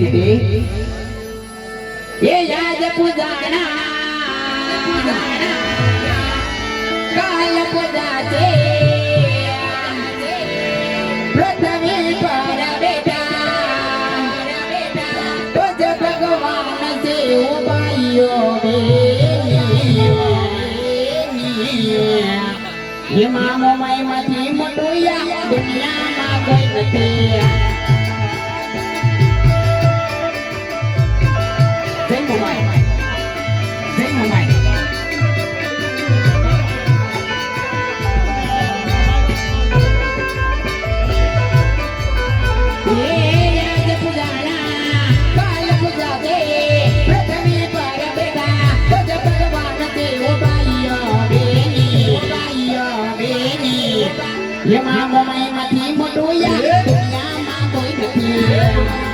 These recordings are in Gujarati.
રીતે એ યાદ પૂજાણા કાલ પૂજા છે પૃથ્વી પર ઉભાઈઓ એમાં મોમાઈ માંથી મોટું યા દુનિયામાં કોઈ નથી. જય my team, મોમાઈ એમાં મોમાઈમાંથી Yeah, my boy, my નથી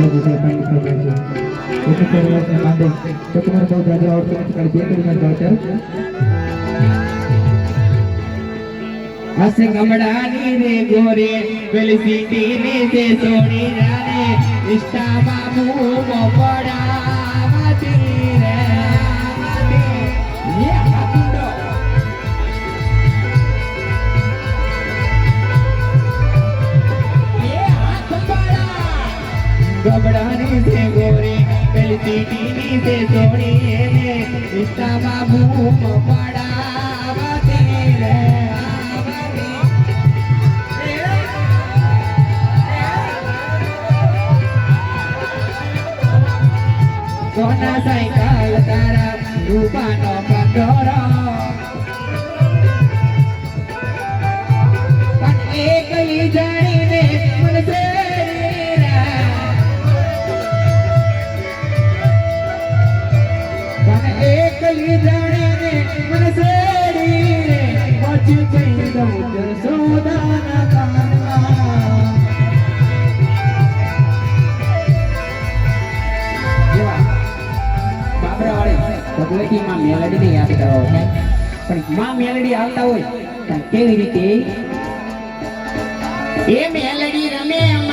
આપણે જે કંઈ ખબર છે એક પરિવારને માંડે તો તમારે બહુ જાજો આવડતું નથી ખાલી બે પરિવાર જાવ હસ ગમડાની રે ગોરે પેલી સીટી ની છે સોની રાને ઇષ્ટા બાબુ પડાવતી રૂપાનો કંડોરો પણ એકલી જાણીને મને પ્રેરી રા. પણ એકલી જાણીને મને પ્રેરી રે. પછી જઈ દઉં જસોદાના કાનમાં. બાબરાવાળી ભગવતીમાં મેલડીને યાદ કરવા છે પણ માં મેલડી આવતા હોય કેવી રીતે? એ મેલડી રમે માં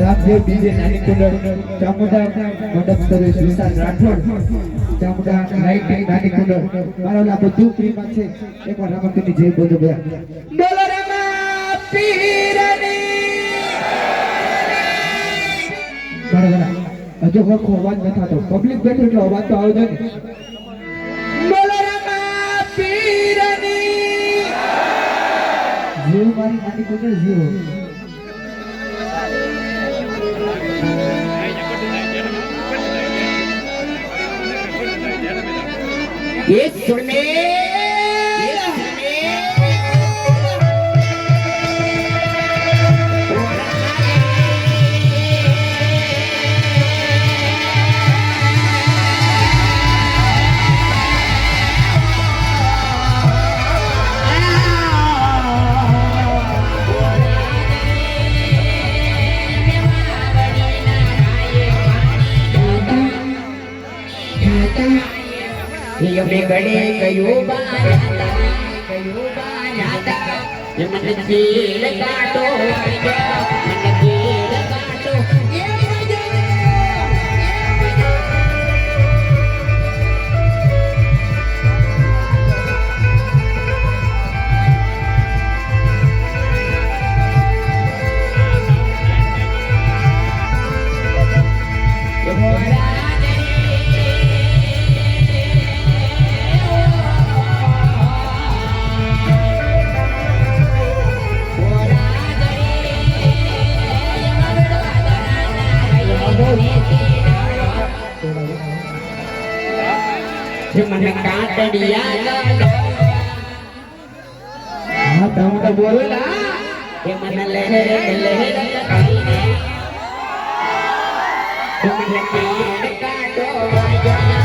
રામદેવ બીજે નાની કુંડળ ચામુંડા મંડપ સર્વિસ વિશાલ રાઠોડ. ચામુંડા લાઈટ નાની કુંડળ મારો લાપો બધું પ્રેમમાં છે એકવાર રામકૃષ્ણની જય બોલો બધા બોલો રામા પીરની. બરાબર હજુ સરખો અવાજ ન થતો પબ્લિક બેઠું એટલે અવાજ તો આવજો ને બોલો રામા પીરની જીવ મારી નાની કુંડળ જીવ? യേശുവേ Thank you. અમે ઘડી કયું હા તમે બોલો ને. એ મને લહેર લહેર લગાઈને મને ચીડ કાઢો વાગ્યા,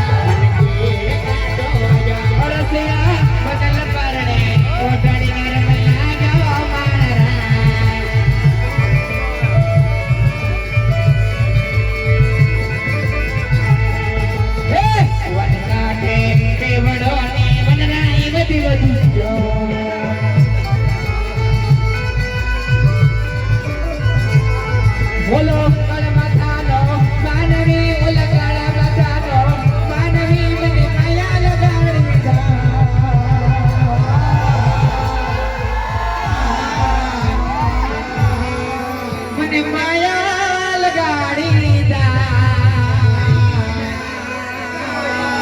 દીધા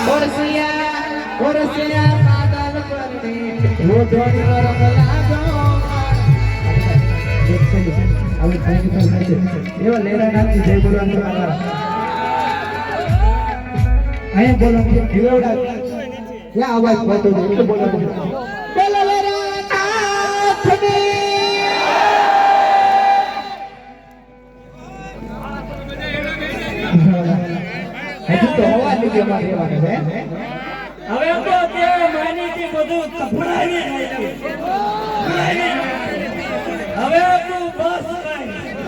ઓરસિયા ઓરસિયા પાદલ પરને રોધોની રંગ એવા લેરા નામથી જય બોલવાનું અહીંયા બોલો જીવડા ક્યાં અવાજ પડતો હતો? એટલે બોલો. બોલો લેરા હજુ તો અવાજ નથી અમારે રહેવાનો છે હવે તો બધું નાખ્યું. હવે તું બસ કર.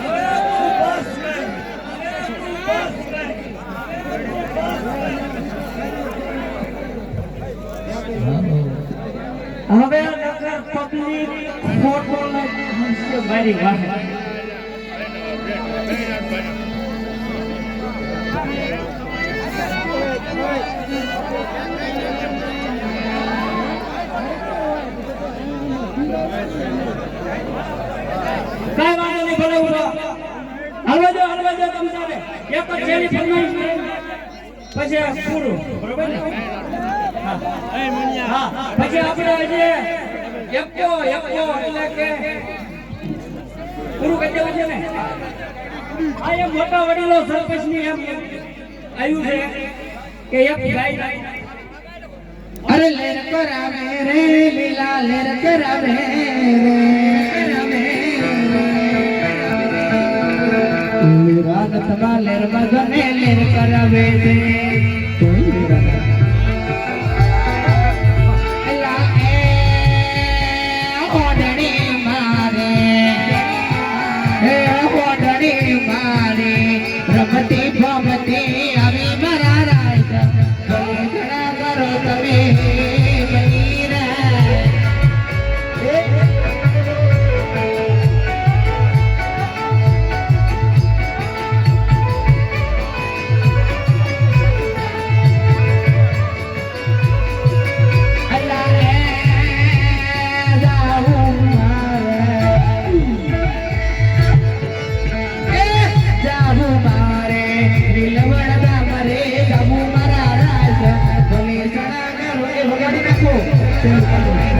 હવે તું બસ કર. હવે તું બસ કર. હવે નકર પબ્લિક ફોટો લઈ મારી વાહે કાંઈ પછી પૂરું. બરોબર ને? પછી આપણે હજી એકો એકો એટલે કે પૂરું કરી દેવું છે ને? આ એમ મોટા વડીલો સરપંચની એમ આવ્યું છે કે એક ગાય અરે લેર કરાવે રે, લીલા લેર કરાવે રે રાત તમા લેર મગને લેર કરાવે રે. Obrigado.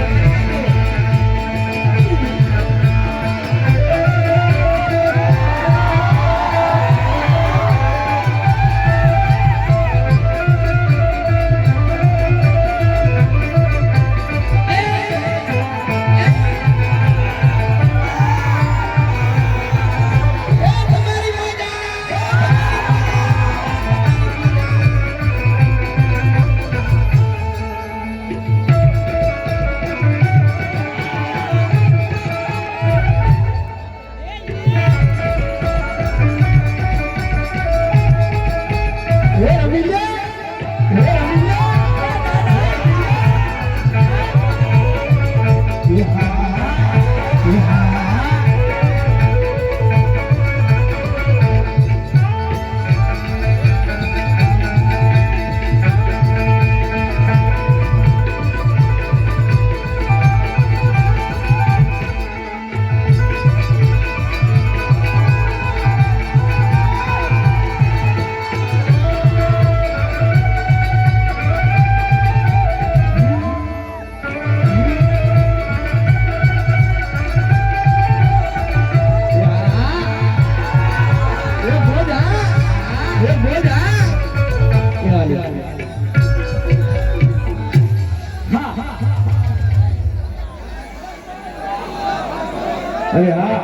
અરે હા.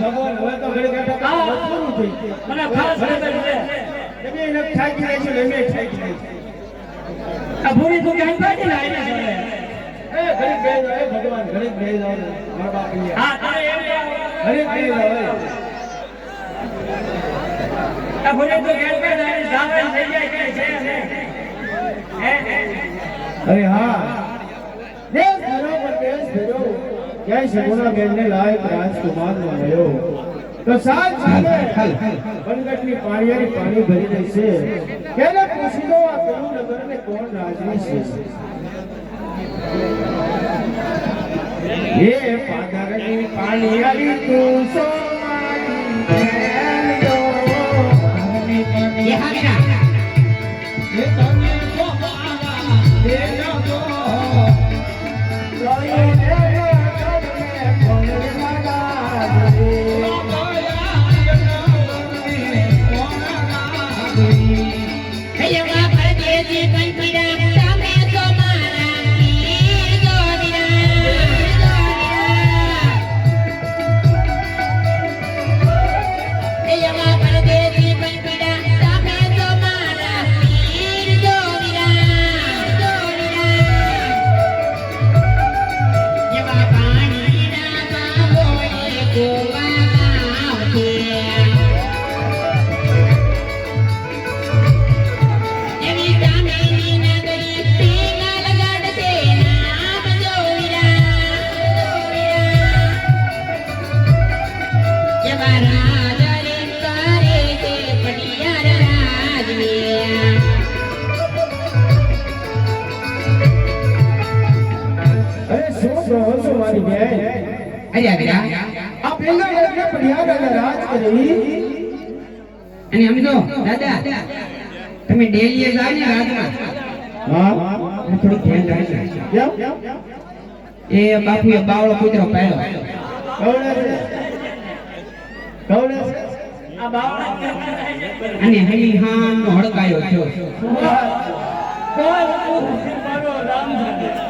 ભગવાન હવે તો ઘડી ઘડી આ પૂરું થઈ. મને ખાસ ઠાકી ઠાકી ભૂરી તું પાડી ને એ ભગવાન મારા બાપ. હા તારે એમ આ ભૂરી તું ક્યાંય છે? અરે હા દેશ ફેરો પર દેશ ફેરો ક્યાંય સગુણા બેનને લાયક રાજકુમારનો મળ્યો તો સાત સાલે વનગઢની પાણીયારી પાણી ભરી રહી છે કેને પૂછી લો આ કયું નગરને કોણ રાજવી છે એ પાદરની પાણીયારી તું સો મારી બેન જો. એ હા બેટા અરે બેટા આ પેલા એટલે પડિયાળાના રાજ કરી અને સમજો દાદા તમે ડેલીએ જાવ ને રાજમાં હા થોડું ધ્યાન રાખજો કેમ એ બાપુએ બાવળો કૂતરો પહેલો કવડે આ બાવળા અને હની હાન હડકાયો થયો રામ